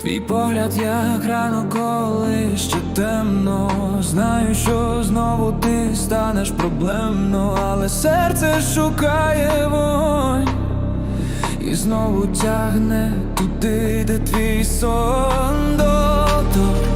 Твій погляд, як рано, коли ще темно. Знаю, що знову ти станеш проблемно, але серце шукає вогонь і знову тягне туди, де твій сон дотор,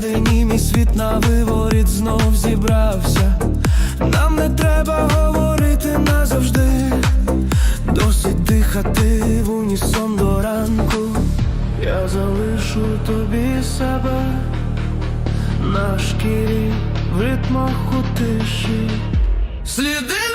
всередині мій світ на виворіт знов зібрався. Нам не треба говорити назавжди, досить дихати в унісон до ранку. Я залишу тобі себе на шкірі в ритмах у тиші. Сліди